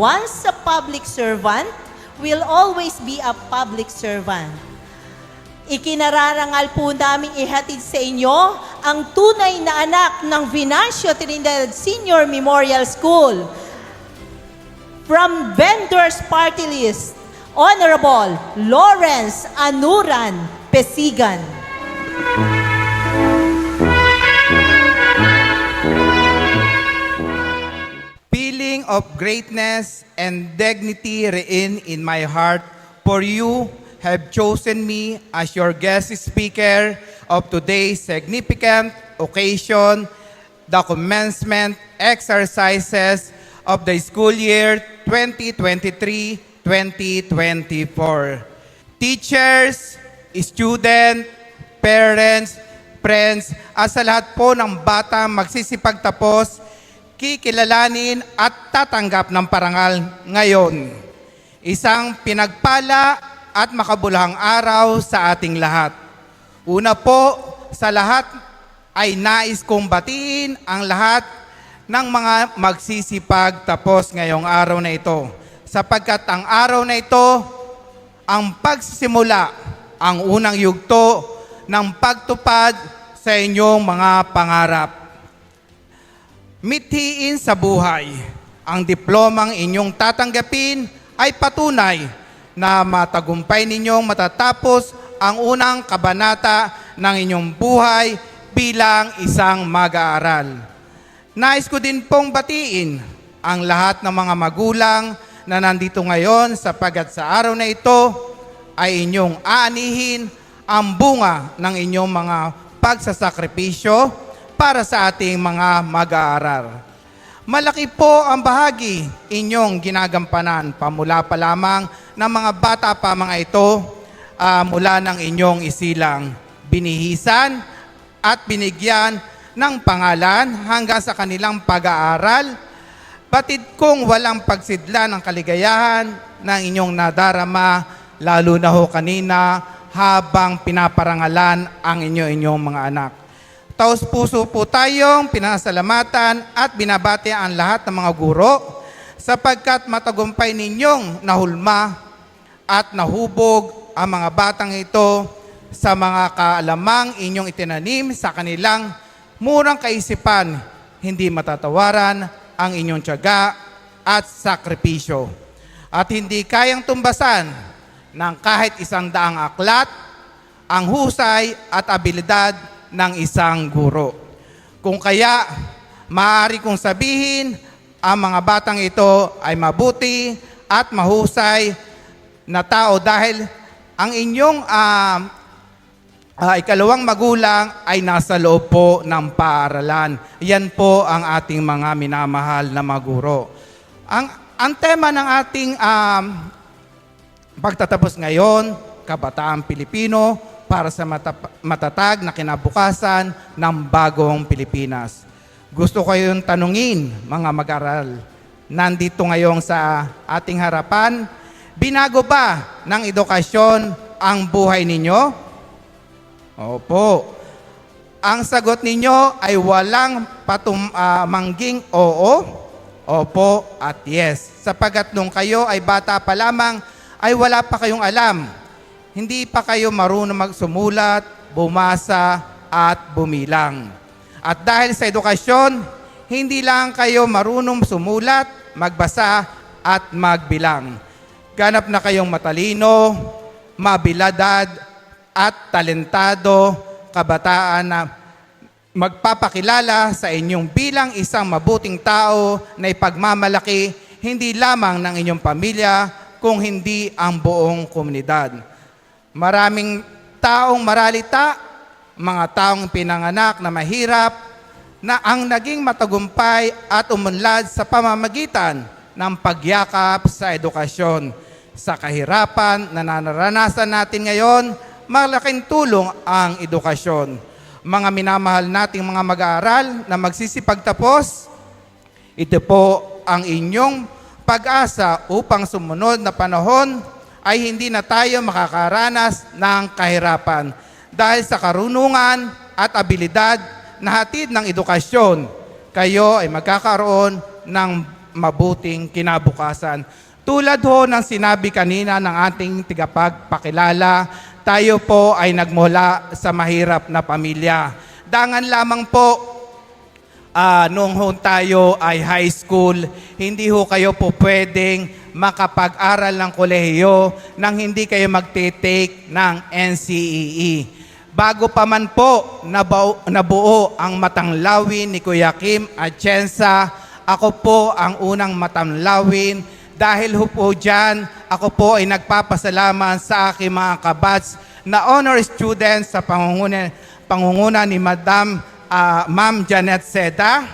once a public servant, will always be a public servant. Ikinararangal po namin ihatid sa inyo ang tunay na anak ng Venancio Trinidad Senior Memorial School. From Vendors Party List, Honorable Lawrence Anuran Pesigan. Feeling of greatness and dignity reign in my heart, for you have chosen me as your guest speaker of today's significant occasion, the commencement exercises of the school year 2023-2024. Teachers, student, parents, friends, at sa lahat po ng bata magsisipagtapos kikilalanin at tatanggap ng parangal ngayon. Isang pinagpala at makabulahang araw sa ating lahat. Una po, sa lahat ay nais kong batiin ang lahat ng mga magsisipag tapos ngayong araw na ito. Sapagkat ang araw na ito, ang pagsisimula, ang unang yugto ng pagtupad sa inyong mga pangarap. Mithiin sa buhay. Ang diplomang inyong tatanggapin ay patunay na matagumpay ninyong matatapos ang unang kabanata ng inyong buhay bilang isang mag-aaral. Nais ko din pong batiin ang lahat ng mga magulang na nandito ngayon sapagat sa araw na ito ay inyong aanihin ang bunga ng inyong mga pagsasakripisyo para sa ating mga mag-aaral. Malaki po ang bahagi inyong ginagampanan pamula pa lamang ng mga bata pa mga ito ah, mula ng inyong isilang binihisan at binigyan ng pangalan hanggang sa kanilang pag-aaral. Batid kong walang pagsidla ng kaligayahan ng inyong nadarama, lalo na ho kanina habang pinaparangalan ang inyo-inyong mga anak. Taos puso po tayong pinasalamatan at binabati ang lahat ng mga guro sapagkat matagumpay ninyong nahulma at nahubog ang mga batang ito sa mga kaalamang inyong itinanim sa kanilang murang kaisipan, hindi matatawaran ang inyong tiyaga at sakripisyo. At hindi kayang tumbasan ng kahit isang daang aklat ang husay at abilidad ng isang guro. Kung kaya, maaari kong sabihin, ang mga batang ito ay mabuti at mahusay na tao dahil ang inyong ah, ah, ikalawang magulang ay nasa loob po ng paaralan. Yan po ang ating mga minamahal na maguro. Ang, ang tema ng ating um, pagtatapos ngayon, Kabataan Pilipino para sa matatag na kinabukasan ng bagong Pilipinas. Gusto ko yung tanungin, mga mag-aral, nandito ngayon sa ating harapan, binago ba ng edukasyon ang buhay ninyo? Opo. Ang sagot ninyo ay walang patumangging oo, opo at yes. Sapagat nung kayo ay bata pa lamang, ay wala pa kayong alam. Hindi pa kayo marunong magsumulat, bumasa at bumilang. At dahil sa edukasyon, hindi lang kayo marunong sumulat, magbasa at magbilang. Ganap na kayong matalino, mabiladad at talentado, kabataan na magpapakilala sa inyong bilang isang mabuting tao na ipagmamalaki hindi lamang ng inyong pamilya, kung hindi ang buong komunidad. Maraming taong maralita, mga taong pinanganak na mahirap, na ang naging matagumpay at umunlad sa pamamagitan ng pagyakap sa edukasyon. Sa kahirapan na naranasan natin ngayon, malaking tulong ang edukasyon. Mga minamahal nating mga mag-aaral na magsisipagtapos, ito po ang inyong pag-asa upang sumunod na panahon ay hindi na tayo makakaranas ng kahirapan dahil sa karunungan at abilidad na hatid ng edukasyon. Kayo ay magkakaroon ng mabuting kinabukasan. Tulad ho ng sinabi kanina ng ating tigapagpakilala, tayo po ay nagmula sa mahirap na pamilya. Dangan lamang po Ah, nung ho tayo ay high school, hindi ho kayo po pwedeng makapag-aral ng kolehiyo nang hindi kayo magte-take ng NCEE. Bago pa man po nabuo, nabuo ang matanglawin ni Kuya Kim Atienza, ako po ang unang matanglawin dahil ho po dyan, ako po ay nagpapasalamat sa aking mga kabats na honor students sa pangunguna, pangunguna ni Madam ah, Ma'am Janet Seda,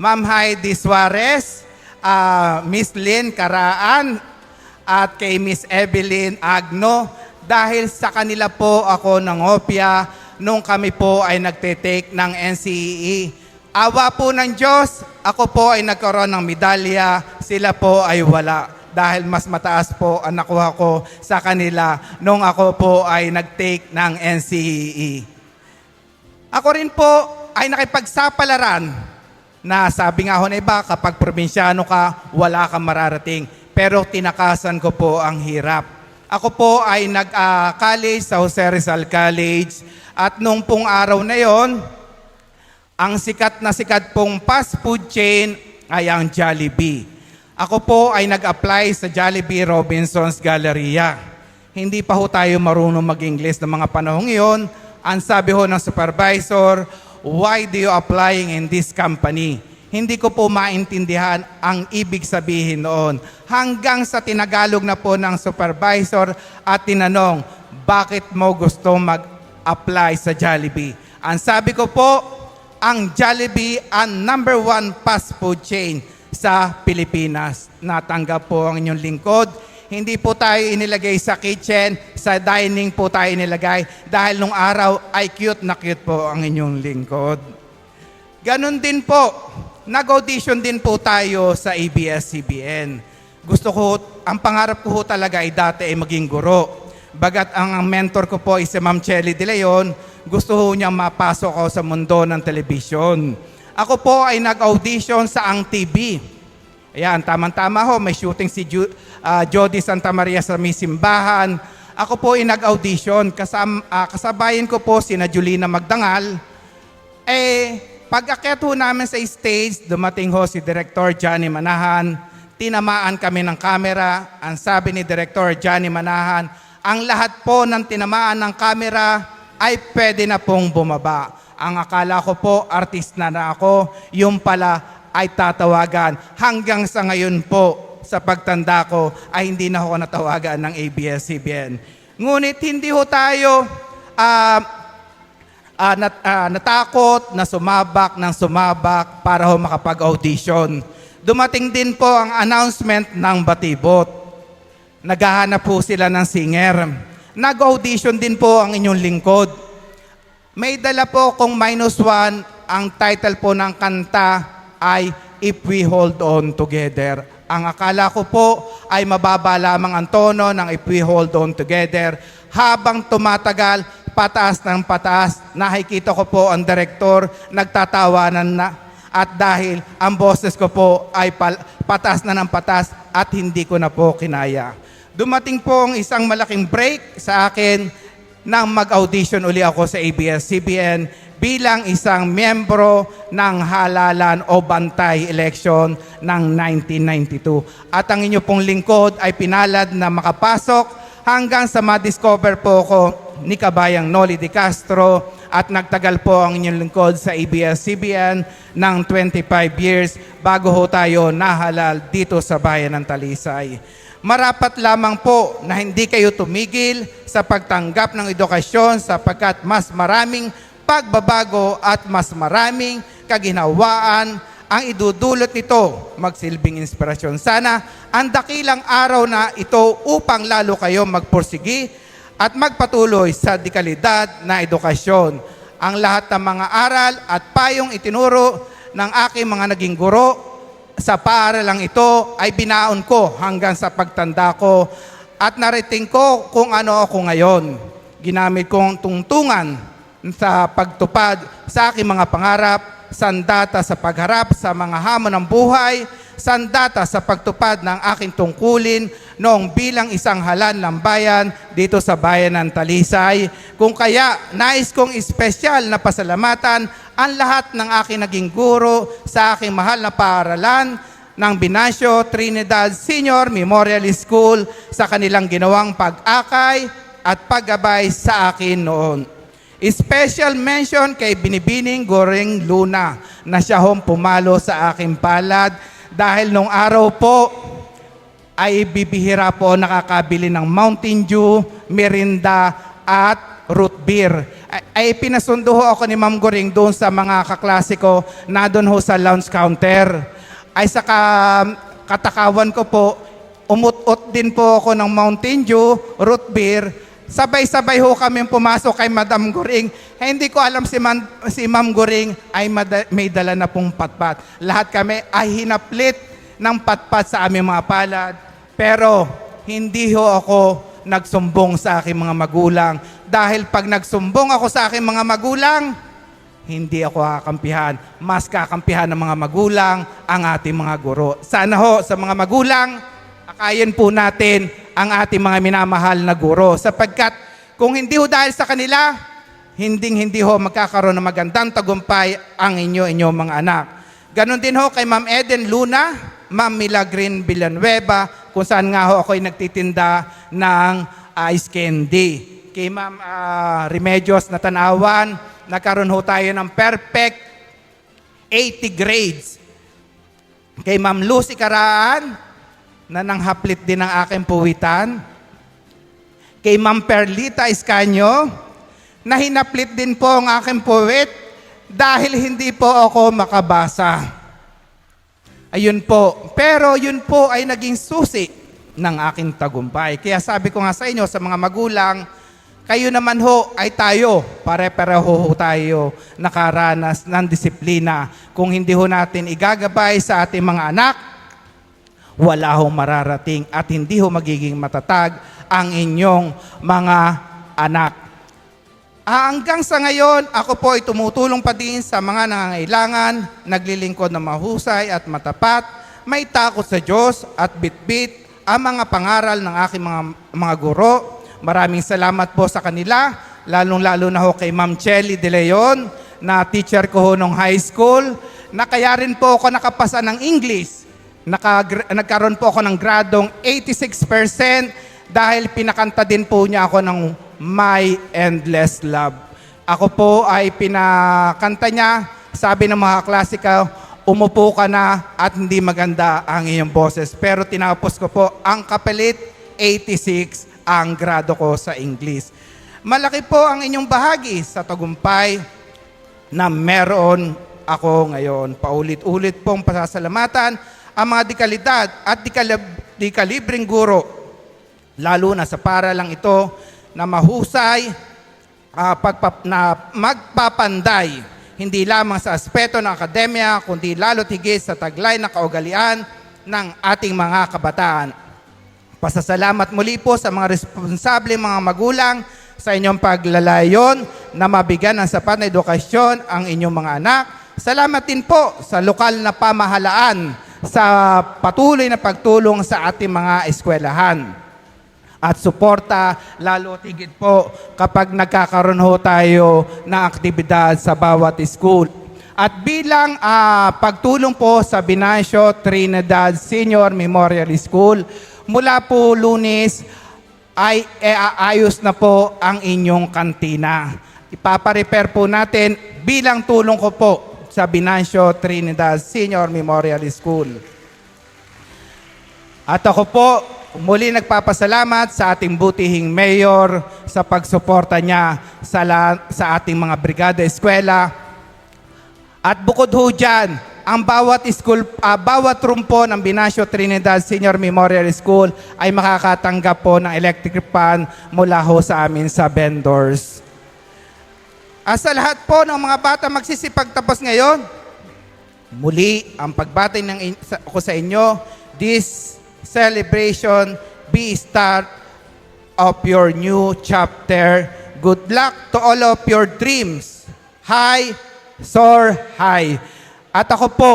Ma'am Heidi Suarez, ah, Miss Lynn Karaan, at kay Miss Evelyn Agno dahil sa kanila po ako ng opya nung kami po ay nagte-take ng NCEE. Awa po ng Diyos, ako po ay nagkaroon ng medalya, sila po ay wala dahil mas mataas po ang nakuha ko sa kanila nung ako po ay nag-take ng NCEE. Ako rin po ay nakipagsapalaran na sabi nga ho na iba, kapag probinsyano ka, wala kang mararating. Pero tinakasan ko po ang hirap. Ako po ay nag-college sa Jose Rizal College at nung pong araw na yon, ang sikat na sikat pong fast food chain ay ang Jollibee. Ako po ay nag-apply sa Jollibee Robinson's Galleria. Hindi pa ho tayo marunong mag-English ng mga panahong iyon. Ang sabi ho ng supervisor, why do you applying in this company? Hindi ko po maintindihan ang ibig sabihin noon. Hanggang sa tinagalog na po ng supervisor at tinanong, bakit mo gusto mag-apply sa Jollibee? Ang sabi ko po, ang Jollibee ang number one fast food chain sa Pilipinas. Natanggap po ang inyong lingkod. Hindi po tayo inilagay sa kitchen, sa dining po tayo inilagay dahil nung araw ay cute na cute po ang inyong lingkod. Ganon din po, nag-audition din po tayo sa ABS-CBN. Gusto ko, ang pangarap ko talaga ay dati ay maging guro. Bagat ang mentor ko po ay si Ma'am Chelly De Leon, gusto ho niyang mapasok ako sa mundo ng telebisyon. Ako po ay nag-audition sa Ang TV. Ayan, tamang-tama ho, may shooting si Ju- ah, Jody Santa Maria sa may simbahan. Ako po ay nag-audition, kasam, ah, kasabayan ko po si na Julina Magdangal. Eh, pag akyat ho namin sa stage, dumating ho si Director Johnny Manahan. Tinamaan kami ng camera. Ang sabi ni Director Johnny Manahan, ang lahat po ng tinamaan ng camera ay pwede na pong bumaba. Ang akala ko po, artist na na ako, yung pala ay tatawagan. Hanggang sa ngayon po, sa pagtanda ko, ay hindi na ako natawagan ng ABS-CBN. Ngunit hindi ho tayo ah, ah, nat- ah, natakot na sumabak ng sumabak para ho makapag-audition. Dumating din po ang announcement ng Batibot. Naghahanap po sila ng singer. Nag-audition din po ang inyong lingkod. May dala po kong minus one. Ang title po ng kanta ay If We Hold On Together. Ang akala ko po ay mababa lamang ang tono ng If We Hold On Together. Habang tumatagal, pataas ng pataas, nakikita ko po ang direktor nagtatawanan na at dahil ang boses ko po ay pataas na ng pataas at hindi ko na po kinaya. Dumating po ang isang malaking break sa akin nang mag-audition uli ako sa ABS-CBN bilang isang miyembro ng halalan o bantay election ng 1992. At ang inyo pong lingkod ay pinalad na makapasok hanggang sa ma-discover po ko ni Kabayang Noli de Castro at nagtagal po ang inyong lingkod sa ABS-CBN ng 25 years bago ho tayo nahalal dito sa bayan ng Talisay. Marapat lamang po na hindi kayo tumigil sa pagtanggap ng edukasyon sapagkat mas maraming pagbabago at mas maraming kaginawaan ang idudulot nito magsilbing inspirasyon. Sana ang dakilang araw na ito upang lalo kayo magpursigi at magpatuloy sa dekalidad na edukasyon. Ang lahat ng mga aral at payong itinuro ng aking mga naging guro sa paaralang ito ay binaon ko hanggang sa pagtanda ko at narating ko kung ano ako ngayon. Ginamit kong tungtungan sa pagtupad sa aking mga pangarap, sandata sa pagharap sa mga hamon ng buhay, sandata sa pagtupad ng aking tungkulin noong bilang isang halan ng bayan dito sa bayan ng Talisay. Kung kaya, nais kong espesyal na pasalamatan ang lahat ng aking naging guro sa aking mahal na paaralan ng Binasio Trinidad Senior Memorial School sa kanilang ginawang pag-akay at paggabay sa akin noon. Special mention kay Binibining Goring Luna na siya hong pumalo sa aking palad dahil nung araw po ay bibihira po nakakabili ng Mountain Dew, Merinda at root beer. Ay, ay pinasundo ho ako ni Ma'am Goring doon sa mga kaklase na doon ho sa lounge counter. Ay sa ka- katakawan ko po, umut-ut din po ako ng Mountain Dew, root beer. Sabay-sabay ho kami pumasok kay Madam Goring. Eh, hindi ko alam si, Man, si Ma'am Goring ay mada- may dala na pong patpat. Lahat kami ay hinaplit ng patpat sa aming mga palad. Pero hindi ho ako nagsumbong sa aking mga magulang. Dahil pag nagsumbong ako sa aking mga magulang, hindi ako kakampihan. Mas kakampihan ng mga magulang ang ating mga guro. Sana ho sa mga magulang, akayin po natin ang ating mga minamahal na guro. Sapagkat kung hindi ho dahil sa kanila, hinding hindi ho magkakaroon ng magandang tagumpay ang inyo inyong mga anak. Ganon din ho kay Ma'am Eden Luna, Ma'am Milagrin Villanueva, kung saan nga ho ako'y nagtitinda ng ice candy. Kay Ma'am ah, Remedios Natanawan, nagkaroon ho tayo ng perfect 80 grades. Kay Ma'am Lucy Karaan, na nanghaplit din ng aking puwitan. Kay Ma'am Perlita Escanyo, na hinaplit din po ang aking puwit dahil hindi po ako makabasa. Ayun po. Pero yun po ay naging susi ng aking tagumpay. Kaya sabi ko nga sa inyo, sa mga magulang, kayo naman ho ay tayo, pare-pareho ho tayo nakaranas ng disiplina. Kung hindi ho natin igagabay sa ating mga anak, wala hong mararating at hindi ho magiging matatag ang inyong mga anak. Ah, hanggang sa ngayon, ako po ay tumutulong pa din sa mga nangangailangan, naglilingkod ng mahusay at matapat, may takot sa Diyos at bitbit ang mga pangaral ng aking mga, mga guro. Maraming salamat po sa kanila, lalong-lalo na ho kay Ma'am Chelly De Leon, na teacher ko ho nung high school, na kaya rin po ako nakapasa ng English. Naka, nagkaroon po ako ng gradong 86% dahil pinakanta din po niya ako ng My Endless Love. Ako po ay pinakanta niya, sabi ng mga klasika, umupo ka na at hindi maganda ang iyong boses. Pero tinapos ko po, ang kapalit, 86 ang grado ko sa English. Malaki po ang inyong bahagi sa tagumpay na meron ako ngayon. Paulit-ulit pong pasasalamatan ang mga dekalidad at dekalib- dekalibring guro, lalo na sa para lang ito na mahusay ah, pagpap- na magpapanday hindi lamang sa aspeto ng akademya, kundi lalo't higit sa taglay na kaugalian ng ating mga kabataan. Pasasalamat muli po sa mga responsable mga magulang sa inyong paglalayon na mabigyan ng sapat na edukasyon ang inyong mga anak. Salamat din po sa lokal na pamahalaan sa patuloy na pagtulong sa ating mga eskwelahan at suporta lalo tigit po kapag nagkakaroon ho tayo ng aktibidad sa bawat school. At bilang ah, pagtulong po sa Binacio Trinidad Senior Memorial School, mula po lunes ay e, aayos na po ang inyong kantina. Ipaparepair po natin bilang tulong ko po sa Binacio Trinidad Senior Memorial School. At ako po, muli nagpapasalamat sa ating butihing mayor sa pagsuporta niya sa, la- sa ating mga brigada eskwela. At bukod ho dyan, ang bawat school, ah, bawat room po ng Binacio Trinidad Senior Memorial School ay makakatanggap po ng electric fan mula ho sa amin sa vendors. At sa lahat po ng mga bata magsisipagtapos ngayon, muli ang pagbati ng sa- ko sa inyo, this celebration be start of your new chapter. Good luck to all of your dreams. High, soar high. At ako po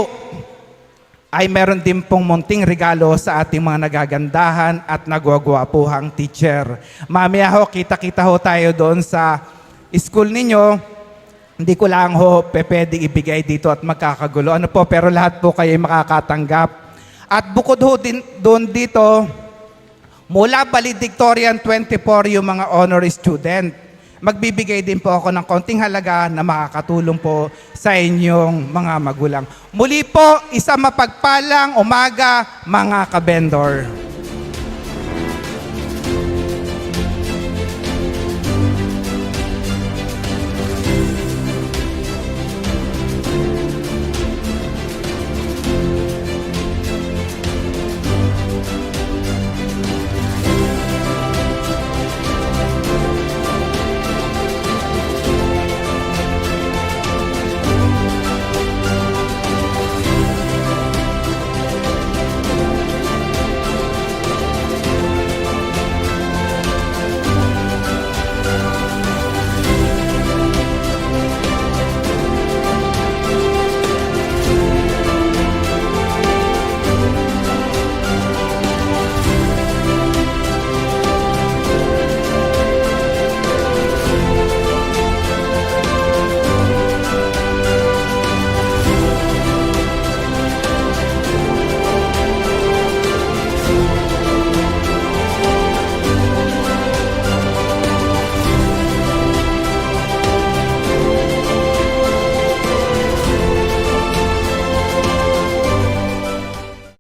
ay meron din pong munting regalo sa ating mga nagagandahan at nagwagwapuhang teacher. Mamaya ho, kita-kita ho tayo doon sa school ninyo. Hindi ko lang ho pwedeng ibigay dito at magkakagulo. Ano po, pero lahat po kayo ay makakatanggap. At bukod ho din doon dito, mula valedictorian 24 yung mga honorary student. Magbibigay din po ako ng konting halaga na makakatulong po sa inyong mga magulang. Muli po, isa mapagpalang umaga mga kabendor.